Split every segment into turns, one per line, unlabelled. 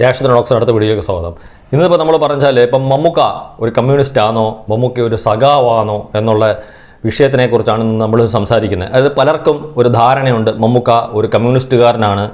രാഷ്ട്രീയ ഡോക്ടർ അടുത്ത വീഡിയോയിലേക്ക് സ്വാഗതം. ഇന്നിപ്പോൾ നമ്മൾ പറഞ്ഞാൽ ഇപ്പം മമ്മുക്ക ഒരു കമ്മ്യൂണിസ്റ്റ് ആണോ മമ്മുക്ക ഒരു സഖാവാണോ എന്നുള്ള വിഷയത്തിനെക്കുറിച്ചാണ് നമ്മൾ സംസാരിക്കുന്നത്. അതായത് പലർക്കും ഒരു ധാരണയുണ്ട്. മമ്മുക്ക ഒരു കമ്മ്യൂണിസ്റ്റുകാരനാണ്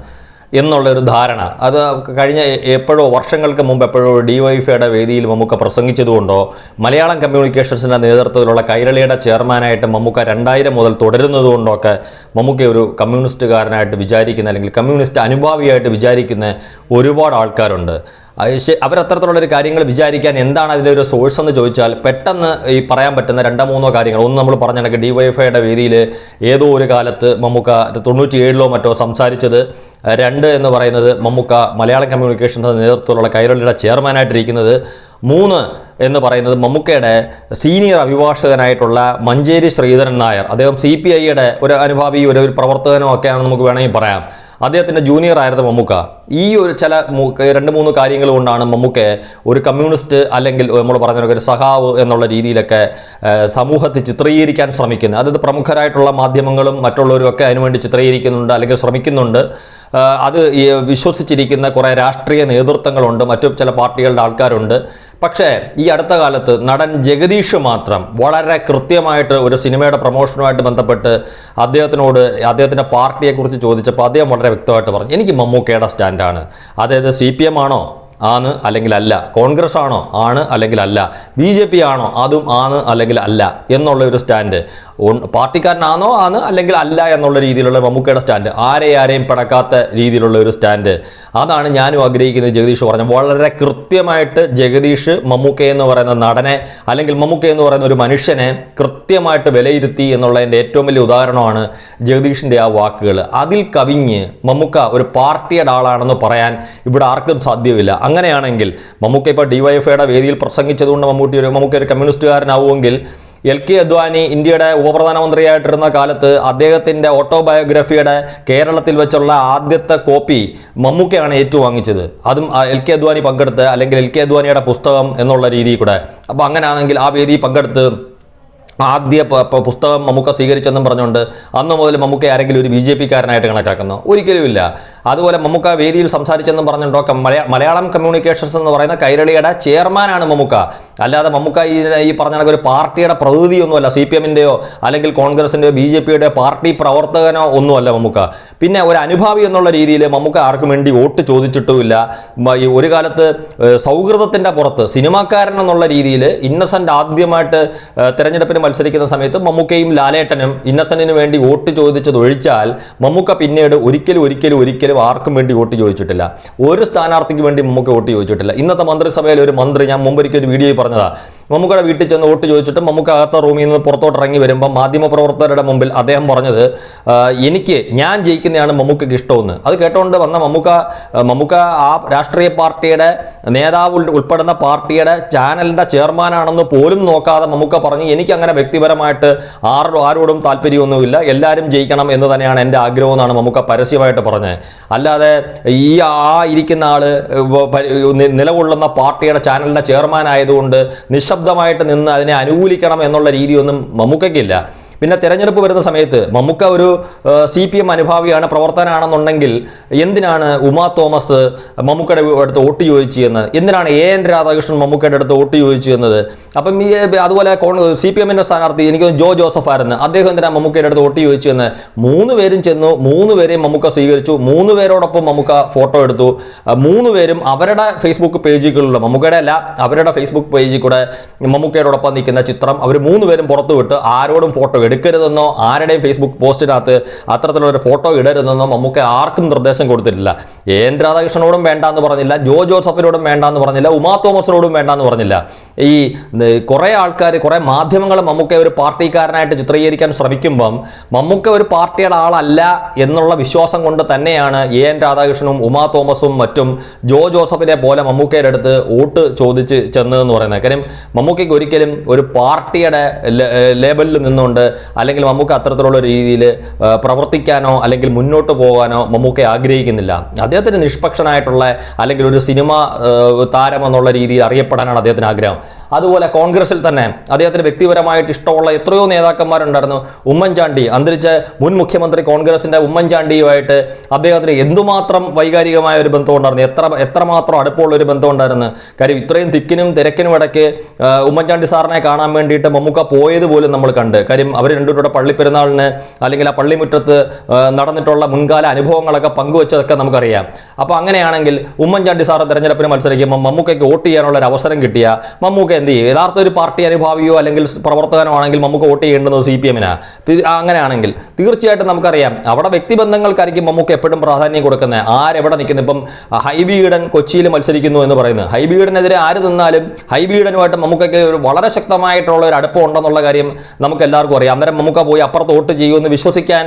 എന്നുള്ള ഒരു ധാരണ. അത് കഴിഞ്ഞ എപ്പോഴോ വർഷങ്ങൾക്ക് മുമ്പ് എപ്പോഴോ ഡി വൈഫൈയുടെ വേദിയിൽ മമ്മൂക്ക പ്രസംഗിച്ചതുകൊണ്ടോ മലയാളം കമ്മ്യൂണിക്കേഷൻസിന്റെ നേതൃത്വത്തിലുള്ള കൈരളിയുടെ ചെയർമാനായിട്ട് മമ്മൂക്ക രണ്ടായിരം മുതൽ തുടരുന്നതുകൊണ്ടോ ഒക്കെ മമ്മൂക്ക ഒരു കമ്മ്യൂണിസ്റ്റുകാരനായിട്ട് വിചാരിക്കുന്ന അല്ലെങ്കിൽ കമ്മ്യൂണിസ്റ്റ് അനുഭാവിയായിട്ട് വിചാരിക്കുന്ന ഒരുപാട് ആൾക്കാരുണ്ട്. അവരത്തരത്തിലുള്ള ഒരു കാര്യങ്ങൾ വിചാരിക്കാൻ എന്താണ് അതിന്റെ ഒരു സോഴ്സ് എന്ന് ചോദിച്ചാൽ പെട്ടെന്ന് ഈ പറയാൻ പറ്റുന്ന രണ്ടോ മൂന്നോ കാര്യങ്ങൾ. ഒന്ന് നമ്മൾ പറഞ്ഞ കണക്ക് ഡി വൈ വേദിയിൽ ഏതോ ഒരു കാലത്ത് മമ്മൂക്ക തൊണ്ണൂറ്റി ഏഴിലോ മറ്റോ സംസാരിച്ചത് രണ്ട് എന്ന് പറയുന്നത് മമ്മൂക്ക മലയാളം കമ്മ്യൂണിക്കേഷന്റെ നേതൃത്വത്തിലുള്ള കൈരളിയുടെ ചെയർമാനായിട്ടിരിക്കുന്നത് മൂന്ന് എന്ന് പറയുന്നത് മമ്മൂക്കയുടെ സീനിയർ അഭിഭാഷകനായിട്ടുള്ള മഞ്ചേരി ശ്രീധരൻ നായർ. അദ്ദേഹം സി പി ഐയുടെ ഒരു അനുഭാവി ഒരു പ്രവർത്തകനോ ഒക്കെയാണെന്ന് നമുക്ക് വേണമെങ്കിൽ പറയാം. അദ്ദേഹത്തിന്റെ ജൂനിയർ ആയിരുന്ന മമ്മൂക്ക. ഈ ഒരു ചില രണ്ട് മൂന്ന് കാര്യങ്ങൾ കൊണ്ടാണ് മമ്മൂക്കയെ ഒരു കമ്മ്യൂണിസ്റ്റ് അല്ലെങ്കിൽ നമ്മൾ പറഞ്ഞ ഒരു സഹാവ് എന്നുള്ള രീതിയിലൊക്കെ സമൂഹത്തിൽ ചിത്രീകരിക്കാൻ ശ്രമിക്കുന്നത്. അതായത് പ്രമുഖരായിട്ടുള്ള മാധ്യമങ്ങളും മറ്റുള്ളവരും ഒക്കെ അതിനുവേണ്ടി ചിത്രീകരിക്കുന്നുണ്ട് അല്ലെങ്കിൽ ശ്രമിക്കുന്നുണ്ട്. അത് വിശ്വസിച്ചിരിക്കുന്ന കുറേ രാഷ്ട്രീയ നേതൃത്വങ്ങളുണ്ട്. മറ്റു ചില പാർട്ടികളുടെ ആൾക്കാരുണ്ട്. പക്ഷേ ഈ അടുത്ത കാലത്ത് നടൻ ജഗദീഷ് മാത്രം വളരെ കൃത്യമായിട്ട് ഒരു സിനിമയുടെ പ്രൊമോഷനുമായിട്ട് ബന്ധപ്പെട്ട് അദ്ദേഹത്തിനോട് അദ്ദേഹത്തിന്റെ പാർട്ടിയെക്കുറിച്ച് ചോദിച്ചപ്പോൾ അദ്ദേഹം വളരെ വ്യക്തമായിട്ട് പറഞ്ഞു എനിക്ക് മമ്മൂക്കയുടെ സ്റ്റാൻഡാണ്. അതായത് സി പി എം ആണോ? ആണ് അല്ലെങ്കിൽ അല്ല? കോൺഗ്രസ് ആണോ ആണ് അല്ലെങ്കിൽ അല്ല? ബി ജെ പി ആണോ? അതും ആണ് അല്ലെങ്കിൽ അല്ല എന്നുള്ള ഒരു സ്റ്റാൻഡ്. പാർട്ടിക്കാരനാണോ ആണ് അല്ലെങ്കിൽ അല്ല എന്നുള്ള രീതിയിലുള്ള മമ്മൂക്കയുടെ സ്റ്റാൻഡ്. ആരെ ആരെയും പിടക്കാത്ത രീതിയിലുള്ള ഒരു സ്റ്റാൻഡ്. അതാണ് ഞാനും ആഗ്രഹിക്കുന്നത് ജഗദീഷ് പറഞ്ഞു വളരെ കൃത്യമായിട്ട് ജഗദീഷ് മമ്മൂക്ക എന്ന് പറയുന്ന നടനെ അല്ലെങ്കിൽ മമ്മൂക്ക എന്ന് പറയുന്ന ഒരു മനുഷ്യനെ കൃത്യമായിട്ട് വിലയിരുത്തി എന്നുള്ളതിന്റെ ഏറ്റവും വലിയ ഉദാഹരണമാണ് ജഗദീഷിന്റെ ആ വാക്കുകൾ. അതിൽ കവിഞ്ഞ് മമ്മൂക്ക ഒരു പാർട്ടിയുടെ ആളാണെന്ന് പറയാൻ ഇവിടെ ആർക്കും സാധ്യമില്ല അങ്ങനെയാണെങ്കിൽ മമ്മൂക്ക ഇപ്പോൾ ഡിവൈഎഫ്ഐയുടെ വേദിയിൽ പ്രസംഗിച്ചതുകൊണ്ട് മമ്മൂട്ടി ഒരു മമ്മൂക്ക ഒരു കമ്മ്യൂണിസ്റ്റുകാരനാവുമെങ്കിൽ എൽ കെ അദ്വാനി ഇന്ത്യയുടെ ഉപപ്രധാനമന്ത്രിയായിട്ടിരുന്ന കാലത്ത് അദ്ദേഹത്തിന്റെ ഓട്ടോബയോഗ്രഫിയുടെ കേരളത്തിൽ വെച്ചുള്ള ആദ്യത്തെ കോപ്പി മമ്മൂക്കയാണ് ഏറ്റുവാങ്ങിച്ചത്. അതും എൽ കെ അദ്വാനി പങ്കെടുത്ത് അല്ലെങ്കിൽ എൽ കെ അദ്വാനിയുടെ പുസ്തകം എന്നുള്ള രീതിയിൽ കൂടെ. അപ്പോൾ അങ്ങനെയാണെങ്കിൽ ആ വേദി പങ്കെടുത്ത് ആദ്യ പുസ്തകം മമ്മൂക്ക സ്വീകരിച്ചെന്നും പറഞ്ഞുകൊണ്ട് അന്ന് മുതൽ മമ്മൂക്ക ആരെങ്കിലും ഒരു ബി ജെ പിക്കാരനായിട്ട് കണക്കാക്കുന്നു. ഒരിക്കലുമില്ല. അതുപോലെ മമ്മൂക്ക വേദിയിൽ സംസാരിച്ചെന്നും മലയാ- മലയാളം കമ്മ്യൂണിക്കേഷൻസ് എന്ന് പറയുന്ന കൈരളിയുടെ ചെയർമാനാണ് മമ്മൂക്ക. അല്ലാതെ മമ്മൂക്ക ഈ ഈ പറഞ്ഞ ഒരു പാർട്ടിയുടെ പ്രതിനിധിയൊന്നുമല്ല സി പി എമ്മിന്റെയോ അല്ലെങ്കിൽ കോൺഗ്രസിന്റെയോ ബി ജെ പിയുടെ പാർട്ടി പ്രവർത്തകനോ ഒന്നുമല്ല മമ്മൂക്ക. പിന്നെ ഒരു അനുഭാവി എന്നുള്ള രീതിയിൽ മമ്മൂക്ക ആർക്കും വേണ്ടി വോട്ട് ചോദിച്ചിട്ടുമില്ല. ഒരു കാലത്ത് സൗഹൃദത്തിന്റെ പുറത്ത് സിനിമാക്കാരൻ എന്നുള്ള രീതിയിൽ ഇന്നസെന്റ് ആദ്യമായിട്ട് തെരഞ്ഞെടുപ്പിന് മത്സരിക്കുന്ന സമയത്ത് മമ്മൂക്കയും ലാലേട്ടനും ഇന്നസെന്റിന് വേണ്ടി വോട്ട് ചോദിച്ചത് ഒഴിച്ചാൽ മമ്മൂക്ക പിന്നീട് ഒരിക്കലും ഒരിക്കലും ഒരിക്കലും ആർക്കും വേണ്ടി വോട്ട് ചോദിച്ചിട്ടില്ല. ഒരു സ്ഥാനാർത്ഥിക്ക് വേണ്ടി മമ്മൂക്ക വോട്ട് ചോദിച്ചിട്ടില്ല. ഇന്നത്തെ മന്ത്രിസഭയിൽ ഒരു മന്ത്രി ഞാൻ മുമ്പൊരിക്കൽ ഒരു വീഡിയോയിൽ പറഞ്ഞതാ. മമ്മൂക്കയുടെ വീട്ടിൽ ചെന്ന് വോട്ട് ചോദിച്ചിട്ട് മമ്മൂക്ക അകത്ത റൂമിൽ നിന്ന് പുറത്തോട്ട് ഇറങ്ങി വരുമ്പോൾ മാധ്യമപ്രവർത്തകരുടെ മുമ്പിൽ അദ്ദേഹം പറഞ്ഞത് "ആ, എനിക്ക് ഞാൻ ജയിക്കുന്നതാണ് മമ്മൂക്കയ്ക്ക് ഇഷ്ടമെന്ന്. അത് കേട്ടുകൊണ്ട് വന്ന മമ്മൂക്ക മമ്മൂക്ക ആ രാഷ്ട്രീയ പാർട്ടിയുടെ നേതാവ് ഉൾ- ഉൾപ്പെടുന്ന പാർട്ടിയുടെ ചാനലിന്റെ ചെയർമാനാണെന്ന് പോലും നോക്കാതെ മമ്മൂക്ക പറഞ്ഞു എനിക്ക് അങ്ങനെ വ്യക്തിപരമായിട്ട് ആരോടും ആരോടും താല്പര്യമൊന്നുമില്ല എല്ലാവരും ജയിക്കണം എന്ന് തന്നെയാണ് എന്റെ ആഗ്രഹം എന്നാണ് മമ്മൂക്ക പരസ്യമായിട്ട് പറഞ്ഞത്. അല്ലാതെ ഈ ആ ഇരിക്കുന്ന ആൾ നിലകൊള്ളുന്ന പാർട്ടിയുടെ ചാനലിന്റെ ചെയർമാൻ ആയതുകൊണ്ട് നിശബ്ദമായിട്ട് നിന്ന് അതിനെ അനുകൂലിക്കണം എന്നുള്ള രീതിയൊന്നും മമ്മൂക്കയ്ക്കില്ല. പിന്നെ തെരഞ്ഞെടുപ്പ് വരുന്ന സമയത്ത് മമ്മൂക്ക ഒരു സി പി എം അനുഭാവിയാണ് പ്രവർത്തനാണെന്നുണ്ടെങ്കിൽ എന്തിനാണ് ഉമാ തോമസ് മമ്മൂക്കയുടെ അടുത്ത് വോട്ട് ചോദിച്ചു എന്ന് എന്തിനാണ് എ എൻ രാധാകൃഷ്ണൻ മമ്മൂക്കയുടെ അടുത്ത് വോട്ട് ചോദിച്ചു എന്നത് അപ്പം ഈ അതുപോലെ സി പി എമ്മിന്റെ സ്ഥാനാർത്ഥി എനിക്ക് ജോ ജോസഫ് ആയിരുന്നു അദ്ദേഹം എന്തിനാണ് മമ്മൂക്കയുടെ അടുത്ത് വോട്ട് ചോദിച്ചു എന്ന് മൂന്ന് പേരും ചെന്നു മൂന്ന് പേരെയും മമ്മൂക്ക സ്വീകരിച്ചു മൂന്ന് പേരോടൊപ്പം മമ്മൂക്ക ഫോട്ടോ എടുത്തു. മൂന്ന് പേരും അവരുടെ ഫേസ്ബുക്ക് പേജുകളിലുള്ള മമ്മൂക്കയുടെ അല്ല അവരുടെ ഫേസ്ബുക്ക് പേജിൽ കൂടെ മമ്മൂക്കയോടൊപ്പം നിൽക്കുന്ന ചിത്രം അവർ മൂന്ന് പേരും പുറത്തുവിട്ട് ആരോടും ഫോട്ടോ എടുക്കരുതെന്നോ ആരുടെയും ഫേസ്ബുക്ക് പോസ്റ്റിനകത്ത് അത്തരത്തിലുള്ള ഒരു ഫോട്ടോ ഇടരുതെന്നോ മമ്മൂക്ക ആർക്കും നിർദ്ദേശം കൊടുത്തിട്ടില്ല. എൻ. രാധാകൃഷ്ണനോടും വേണ്ട എന്ന് പറഞ്ഞില്ല. ജോ ജോസഫിനോടും വേണ്ട എന്ന് പറഞ്ഞില്ല. ഉമാ തോമസിനോടും വേണ്ട എന്ന് പറഞ്ഞില്ല. ഈ കുറേ ആൾക്കാർ കുറേ മാധ്യമങ്ങൾ മമ്മൂക്ക ഒരു പാർട്ടിക്കാരനായിട്ട് ചിത്രീകരിക്കാൻ ശ്രമിക്കുമ്പം മമ്മൂക്ക ഒരു പാർട്ടിയുടെ ആളല്ല എന്നുള്ള വിശ്വാസം കൊണ്ട് തന്നെയാണ് എ. എൻ. രാധാകൃഷ്ണനും ഉമാ തോമസും മറ്റും ജോ ജോസഫിനെ പോലെ മമ്മൂക്കയുടെ അടുത്ത് വോട്ട് ചോദിച്ച് ചെന്നതെന്ന് പറയുന്നത്. കാര്യം മമ്മൂക്കയ്ക്ക് ഒരിക്കലും ഒരു പാർട്ടിയുടെ ലേബലിൽ നിന്നുകൊണ്ട് അല്ലെങ്കിൽ മമ്മൂക്ക അത്തരത്തിലുള്ള രീതിയിൽ പ്രവർത്തിക്കാനോ അല്ലെങ്കിൽ മുന്നോട്ട് പോകാനോ മമ്മൂക്ക ആഗ്രഹിക്കുന്നില്ല. അദ്ദേഹത്തിന് നിഷ്പക്ഷനായിട്ടുള്ള അല്ലെങ്കിൽ ഒരു സിനിമ താരം എന്നുള്ള രീതിയിൽ അറിയപ്പെടാനാണ് അദ്ദേഹത്തിന് ആഗ്രഹം. അതുപോലെ കോൺഗ്രസിൽ തന്നെ അദ്ദേഹത്തിന് വ്യക്തിപരമായിട്ട് ഇഷ്ടമുള്ള എത്രയോ നേതാക്കന്മാരുണ്ടായിരുന്നു. ഉമ്മൻചാണ്ടി അന്തരിച്ച മുൻ മുഖ്യമന്ത്രി കോൺഗ്രസിന്റെ ഉമ്മൻചാണ്ടിയുമായിട്ട് അദ്ദേഹത്തിന് എന്തുമാത്രം വൈകാരികമായ ഒരു ബന്ധം ഉണ്ടായിരുന്നു? എത്ര എത്രമാത്രം അടുപ്പമുള്ള ഒരു ബന്ധം ഉണ്ടായിരുന്നു? കാര്യം ഇത്രയും തിക്കിനും തിരക്കിനും ഇടയ്ക്ക് ഉമ്മൻചാണ്ടി സാറിനെ കാണാൻ വേണ്ടിയിട്ട് മമ്മൂക്ക പോയത് പോലും നമ്മൾ കണ്ട്. കാര്യം അവർ രണ്ടുപേരുടെ പള്ളി പെരുന്നാളിന് അല്ലെങ്കിൽ ആ പള്ളിമുറ്റത്ത് നടന്നിട്ടുള്ള മുൻകാല അനുഭവങ്ങളൊക്കെ പങ്കുവെച്ചതൊക്കെ നമുക്കറിയാം. അപ്പോൾ അങ്ങനെയാണെങ്കിൽ ഉമ്മൻചാണ്ടി സാറ് തെരഞ്ഞെടുപ്പിന് മത്സരിക്കുമ്പോൾ മമ്മൂക്കയ്ക്ക് വോട്ട് ചെയ്യാനുള്ള ഒരു അവസരം കിട്ടിയ മമ്മൂക്ക എന്ത് ചെയ്യും? യഥാർത്ഥ ഒരു പാർട്ടി അനുഭാവിയോ അല്ലെങ്കിൽ പ്രവർത്തകനോ ആണെങ്കിൽ നമുക്ക് വോട്ട് ചെയ്യേണ്ടത് സി പി എമ്മിനാ അങ്ങനെയാണെങ്കിൽ തീർച്ചയായിട്ടും നമുക്കറിയാം അവിടെ വ്യക്തിബന്ധങ്ങൾക്കായിരിക്കും നമുക്ക് എപ്പോഴും പ്രാധാന്യം കൊടുക്കുന്നത്. ആരെവിടെ നിൽക്കുന്നു? ഇപ്പം ഹൈബി ഈഡൻ കൊച്ചിയിൽ മത്സരിക്കുന്നു എന്ന് പറയുന്നത്. ഹൈബി ഈഡനെതിരെ ആര് നിന്നാലും ഹൈബി ഈഡനുമായിട്ട് മമ്മൂക്കയ്ക്ക് ഒരു വളരെ ശക്തമായിട്ടുള്ള ഒരു അടുപ്പം ഉണ്ടെന്നുള്ള കാര്യം നമുക്ക് എല്ലാവർക്കും അറിയാം. അന്നേരം മമ്മൂക്ക പോയി അപ്പുറത്ത് വോട്ട് ചെയ്യുമെന്ന് വിശ്വസിക്കാൻ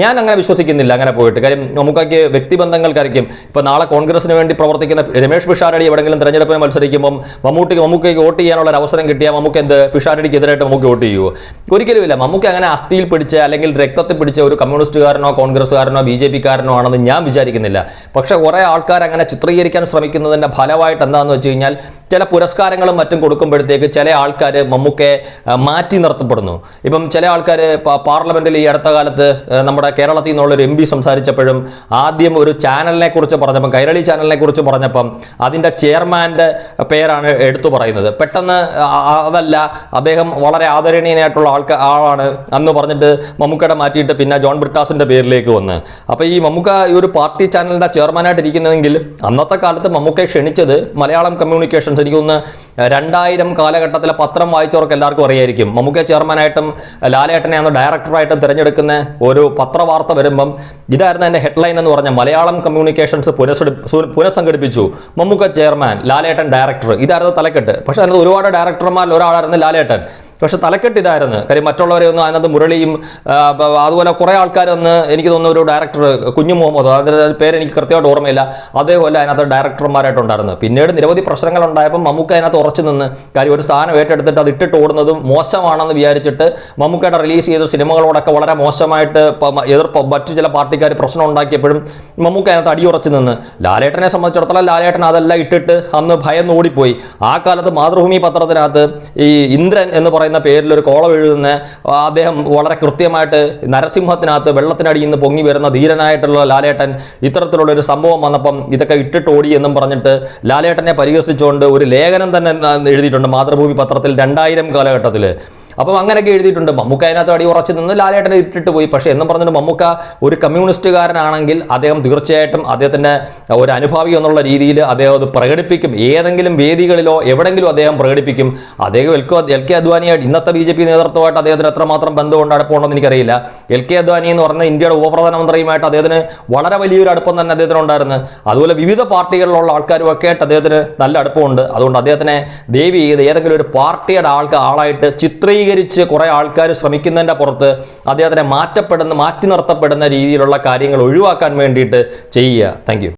ഞാൻ അങ്ങനെ വിശ്വസിക്കുന്നില്ല അങ്ങനെ പോയിട്ട്. കാര്യം മമ്മൂക്കയ്ക്ക് വ്യക്തിബന്ധങ്ങൾക്കായിരിക്കും. ഇപ്പം നാളെ കോൺഗ്രസിന് വേണ്ടി പ്രവർത്തിക്കുന്ന രമേഷ് പിഷാരടി എവിടെങ്കിലും തെരഞ്ഞെടുപ്പിന് മത്സരിക്കുമ്പോൾ മമ്മൂട്ടിക്ക് മമ്മൂക്കയ്ക്ക് വോട്ട് ചെയ്യാനുള്ള ഒരു അവസരം കിട്ടിയാൽ മമ്മൂക്ക് എന്ത് പിഷാരടിക്ക് എതിരായിട്ട് മമ്മൂക്ക് വോട്ട് ചെയ്യുമോ ഒരിക്കലുമില്ല. മമ്മൂക്ക് അങ്ങനെ അസ്ഥിയിൽ പിടിച്ച അല്ലെങ്കിൽ രക്തത്തിൽ പിടിച്ച ഒരു കമ്മ്യൂണിസ്റ്റുകാരനോ കോൺഗ്രസ്സുകാരനോ ബി ജെ പിക്കാരനോ ആണെന്ന് ഞാൻ വിചാരിക്കുന്നില്ല. പക്ഷെ കുറേ ആൾക്കാർ അങ്ങനെ ചിത്രീകരിക്കാൻ ശ്രമിക്കുന്നതിന്റെ ഫലമായിട്ട് എന്താണെന്ന് വെച്ച് കഴിഞ്ഞാൽ ചില പുരസ്കാരങ്ങളും മറ്റും കൊടുക്കുമ്പോഴത്തേക്ക് ചില ആൾക്കാർ മമ്മൂക്കെ മാറ്റി നിർത്തപ്പെടുന്നു. ഇപ്പം ചില ആൾക്കാർ പാർലമെന്റിൽ ഈ അടുത്ത കാലത്ത് നമ്മുടെ കേരളത്തിൽ നിന്നുള്ളൊരു എം പി സംസാരിച്ചപ്പോഴും ആദ്യം ഒരു ചാനലിനെ കുറിച്ച് പറഞ്ഞപ്പം കൈരളി ചാനലിനെ കുറിച്ച് പറഞ്ഞപ്പം അതിന്റെ ചെയർമാന്റെ പേരാണ് എടുത്തു പറയുന്നത്. പെട്ടെന്ന് ആ- അതല്ല. അദ്ദേഹം വളരെ ആദരണീയനായിട്ടുള്ള ആൾക്കാർ ആളാണ് അന്ന് പറഞ്ഞിട്ട് മമ്മൂക്കയുടെ മാറ്റിയിട്ട് പിന്നെ ജോൺ ബ്രിട്ടാസിന്റെ പേരിലേക്ക് വന്ന്. അപ്പോൾ ഈ മമ്മൂക്ക ഈ ഒരു പാർട്ടി ചാനലിന്റെ ചെയർമാനായിട്ട് ഇരിക്കുന്നതെങ്കിൽ അന്നത്തെ കാലത്ത് മമ്മൂക്കയെ ക്ഷണിച്ചത് മലയാളം കമ്മ്യൂണിക്കേഷൻസ് എനിക്ക് തോന്നുന്നു രണ്ടായിരം കാലഘട്ടത്തിലെ പത്രം വായിച്ചവർക്ക് എല്ലാവർക്കും അറിയായിരിക്കും. മമ്മൂക്ക ചെയർമാനായിട്ടും ലാലേട്ടനെ അന്ന് ഡയറക്ടറായിട്ടും തിരഞ്ഞെടുക്കുന്ന ഒരു പത്രവാർത്ത വരുമ്പം ഇതായിരുന്നു എന്റെ ഹെഡ്ലൈൻ എന്ന് പറഞ്ഞ Malayalam communications പുനഃസംഘടിപ്പിച്ചു. Mammukka chairman Lalettan director. ഇതായിരുന്നു തലക്കെട്ട്. പക്ഷേ അതിനകത്ത് ഒരുപാട് ഡയറക്ടർമാരിൽ ഒരാളായിരുന്നു ലാലേട്ടൻ. പക്ഷെ തലക്കെട്ട് ഇതായിരുന്നു. കാര്യം മറ്റുള്ളവരെ ഒന്ന് അതിനകത്ത് മുരളിയും അതുപോലെ കുറേ ആൾക്കാരൊന്ന് എനിക്ക് തോന്നുന്ന ഒരു ഡയറക്ടർ കുഞ്ഞു മുഹമ്മദ് അതിന്റെ പേര് എനിക്ക് കൃത്യമായിട്ട് ഓർമ്മയില്ല. അതേപോലെ അതിനകത്ത് ഡയറക്ടർമാരായിട്ടുണ്ടായിരുന്നു പിന്നീട് നിരവധി പ്രശ്നങ്ങൾ ഉണ്ടായപ്പോൾ മമ്മൂക്ക അതിനകത്ത് ഉറച്ചു നിന്ന് കാര്യം ഒരു സ്ഥാനം ഏറ്റെടുത്തിട്ട് അത് ഇട്ടിട്ട് ഓടുന്നതും മോശമാണെന്ന് വിചാരിച്ചിട്ട് മമ്മൂക്കയുടെ റിലീസ് ചെയ്ത സിനിമകളോടൊക്കെ വളരെ മോശമായിട്ട് എതിർ മറ്റു ചില പാർട്ടിക്കാർ പ്രശ്നം ഉണ്ടാക്കിയപ്പോഴും മമ്മൂക്ക അതിനകത്ത് അടിയുറച്ചു നിന്ന്. ലാലേട്ടനെ സംബന്ധിച്ചിടത്തോളം ലാലേട്ടൻ അതെല്ലാം ഇട്ടിട്ട് അന്ന് ഭയന്ന് ഓടിപ്പോയി. ആ കാലത്ത് മാതൃഭൂമി പത്രത്തിനകത്ത് ഈ ഇന്ദ്രൻ എന്ന് പറയുന്ന പേരിൽ ഒരു കോളം എഴുതുന്ന അദ്ദേഹം വളരെ കൃത്യമായിട്ട് നരസിംഹത്തിനകത്ത് വെള്ളത്തിനടിയിൽ നിന്ന് പൊങ്ങി വരുന്ന ധീരനായിട്ടുള്ള ലാലേട്ടൻ ഇത്തരത്തിലുള്ള ഒരു സംഭവം വന്നപ്പം ഇതൊക്കെ ഇട്ടിട്ട് ഓടി എന്നും പറഞ്ഞിട്ട് ലാലേട്ടനെ പരിഹസിച്ചുകൊണ്ട് ഒരു ലേഖനം തന്നെ എഴുതിയിട്ടുണ്ട് മാതൃഭൂമി പത്രത്തിൽ രണ്ടായിരം കാലഘട്ടത്തിൽ അപ്പം അങ്ങനെയൊക്കെ എഴുതിയിട്ടുണ്ട്. മമ്മൂക്ക അതിനകത്ത് അടി ഉറച്ചു നിന്ന് ലാലേട്ടനെ ഇട്ടിട്ട് പോയി. പക്ഷേ എന്നും പറഞ്ഞിട്ട് മമ്മൂക്ക ഒരു കമ്മ്യൂണിസ്റ്റുകാരനാണെങ്കിൽ അദ്ദേഹം തീർച്ചയായിട്ടും അദ്ദേഹത്തിന്റെ ഒരു അനുഭാവി എന്നുള്ള രീതിയിൽ അദ്ദേഹം അത് പ്രകടിപ്പിക്കും. ഏതെങ്കിലും വേദികളിലോ എവിടെങ്കിലും അദ്ദേഹം പ്രകടിപ്പിക്കും. അദ്ദേഹം എൽ കെ എൽ കെ അദ്വാനിയായിട്ട് ഇന്നത്തെ ബി ജെ പി നേതൃത്വമായിട്ട് അദ്ദേഹത്തിന് എത്രമാത്രം ബന്ധമുണ്ട് അടുപ്പമുണ്ടെന്ന് എനിക്കറിയില്ല. എൽ കെ അദ്വാനി എന്ന് പറഞ്ഞ ഇന്ത്യയുടെ ഉപപ്രധാനമന്ത്രിയുമായിട്ട് അദ്ദേഹത്തിന് വളരെ വലിയൊരു അടുപ്പം തന്നെ അദ്ദേഹത്തിന് ഉണ്ടായിരുന്നു അതുപോലെ വിവിധ പാർട്ടികളിലുള്ള ആൾക്കാരും ഒക്കെ ആയിട്ട് അദ്ദേഹത്തിന് നല്ല അടുപ്പമുണ്ട്. അതുകൊണ്ട് അദ്ദേഹത്തിനെ ദേവി ചെയ്ത് ഏതെങ്കിലും ഒരു പാർട്ടിയുടെ ആൾക്ക് ആളായിട്ട് ചിത്രീകരിച്ച് കുറേ ആൾക്കാർ ശ്രമിക്കുന്നതിന്റെ പുറത്ത് അദ്ദേഹത്തിനെ മാറ്റപ്പെടുന്ന മാറ്റി നിർത്തപ്പെടുന്ന രീതിയിലുള്ള കാര്യങ്ങൾ ഒഴിവാക്കാൻ വേണ്ടിയിട്ട് ചെയ്യുക. താങ്ക്